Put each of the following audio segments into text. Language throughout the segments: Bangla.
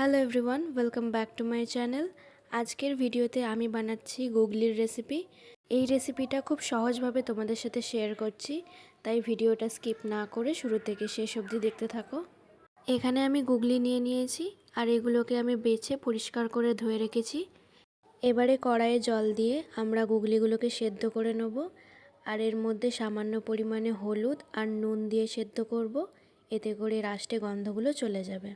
Hello everyone welcome back to my channel আজকের ভিডিওতে আমি বানাচ্ছি গুগলির রেসিপি এই রেসিপিটা খুব সহজভাবে তোমাদের সাথে শেয়ার করছি, তাই ভিডিওটা স্কিপ না করে শুরু থেকে শেষ অবধি দেখতে থাকো। এখানে আমি গুগলি নিয়ে নিয়েছি, আর এগুলোকে আমি বেছে পরিষ্কার করে ধুয়ে রেখেছি। এবারে কড়াইয়ে জল দিয়ে আমরা গুগলিগুলোকে সেদ্ধ করে নেব, আর এর মধ্যে সামান্য পরিমাণে হলুদ আর নুন দিয়ে সেদ্ধ করব, এতে করে রাষ্টে গন্ধগুলো চলে যাবে।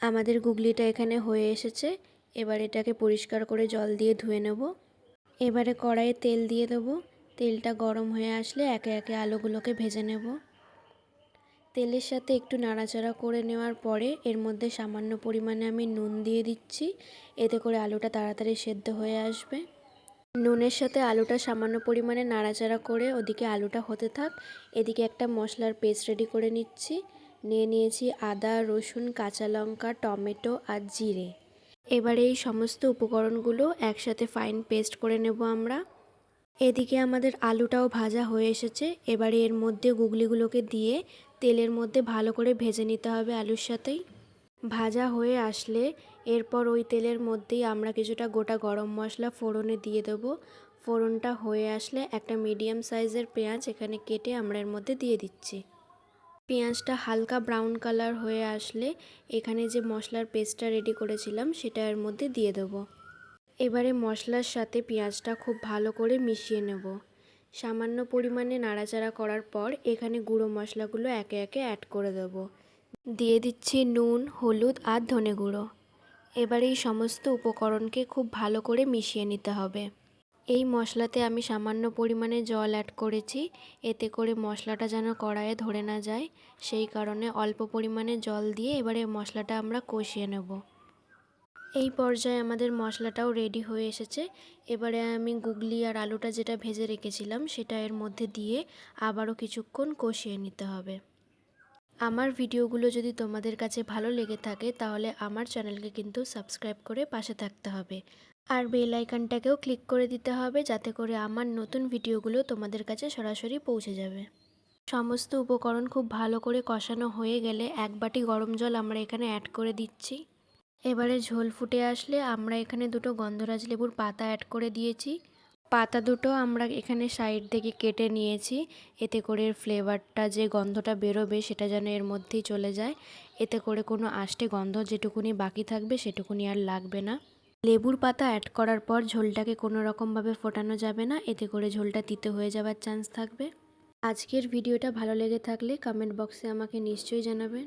আমাদের গুগলিটা এখানে হয়ে এসেছে। এবার এটাকে পরিষ্কার করে জল দিয়ে ধুয়ে নেব। এবারে কড়াইয়ে তেল দিয়ে দেবো। তেলটা গরম হয়ে আসলে একে একে আলুগুলোকে ভেজে নেব। তেলের সাথে একটু নাড়াচাড়া করে নেওয়ার পরে এর মধ্যে সামান্য পরিমাণে আমি নুন দিয়ে দিচ্ছি। এতে করে আলুটা তাড়াতাড়ি সেদ্ধ হয়ে আসবে। নুনের সাথে আলুটা সামান্য পরিমাণে নাড়াচাড়া করে ওদিকে আলুটা হতে থাক। এদিকে একটা মশলার পেস্ট রেডি করে নিচ্ছি। নিয়ে নিয়েছি আদা, রসুন, কাঁচা লঙ্কা, টমেটো আর জিরে। এবারে এই সমস্ত উপকরণগুলো একসাথে ফাইন পেস্ট করে নেব আমরা। এদিকে আমাদের আলুটাও ভাজা হয়ে এসেছে। এবারে এর মধ্যে গুগলিগুলোকে দিয়ে তেলের মধ্যে ভালো করে ভেজে নিতে হবে আলুর সাথেই। ভাজা হয়ে আসলে এরপর ওই তেলের মধ্যেই আমরা কিছুটা গোটা গরম মশলা ফোড়নে দিয়ে দেবো। ফোড়নটা হয়ে আসলে একটা মিডিয়াম সাইজের পেঁয়াজ এখানে কেটে আমরা এর মধ্যে দিয়ে দিচ্ছি। পেঁয়াজটা হালকা ব্রাউন কালার হয়ে আসলে এখানে যে মশলার পেস্টটা রেডি করেছিলাম সেটা এর মধ্যে দিয়ে দেবো। এবারে মশলার সাথে পেঁয়াজটা খুব ভালো করে মিশিয়ে নেব। সামান্য পরিমাণে নাড়াচাড়া করার পর এখানে গুঁড়ো মশলাগুলো একে একে অ্যাড করে দেব। দিয়ে দিচ্ছি নুন, হলুদ আর ধনে গুঁড়ো। এবারে এই সমস্ত উপকরণকে খুব ভালো করে মিশিয়ে নিতে হবে। এই মশলাতে আমি সামান্য পরিমাণে জল অ্যাড করেছি। এতে করে মশলাটা যেন কড়াইয়ে ধরে না যায়। সেই কারণে অল্প পরিমাণে জল দিয়ে এবারে মশলাটা আমরা কষিয়ে নেব। এই পর্যায়ে আমাদের মশলাটাও রেডি হয়ে এসেছে। এবারে আমি গুগলি আর আলুটা যেটা ভেজে রেখেছিলাম, সেটা এর মধ্যে দিয়ে আবারও কিছুক্ষণ কষিয়ে নিতে হবে। আমার ভিডিওগুলো যদি তোমাদের কাছে ভালো লেগে থাকে, তাহলে আমার চ্যানেলকে কিন্তু সাবস্ক্রাইব করে পাশে থাকতে হবে। আর বেল আইকনটাকেও ক্লিক করে দিতে হবে যাতে করে আমার নতুন ভিডিওগুলো তোমাদের কাছে সরাসরি পৌঁছে যাবে। সমস্ত উপকরণ খুব ভালো করে কষানো হয়ে গেলে এক বাটি গরম জল আমরা এখানে অ্যাড করে দিচ্ছি। এবারে ঝোল ফুটে আসলে আমরা এখানে দুটো গন্ধরাজ লেবুর পাতা অ্যাড করে দিয়েছি। পাতা দুটো আমরা এখানে সাইড থেকে কেটে নিয়েছি। এতে করে এর ফ্লেভারটা যে গন্ধটা বেরোবে সেটা যেন এর মধ্যেই চলে যায়। এতে করে কোনো আষ্টে গন্ধ যেটুকুনি বাকি থাকবে সেটুকুনি আর লাগবে না। লেবুর পাতা অ্যাড করার পর ঝোলটাকে কোনো রকমভাবে ফোটানো যাবে না। এতে করে ঝোলটা তিতে হয়ে যাওয়ার চান্স থাকবে। আজকের ভিডিওটা ভালো লেগে থাকলে কমেন্ট বক্সে আমাকে নিশ্চয়ই জানাবেন।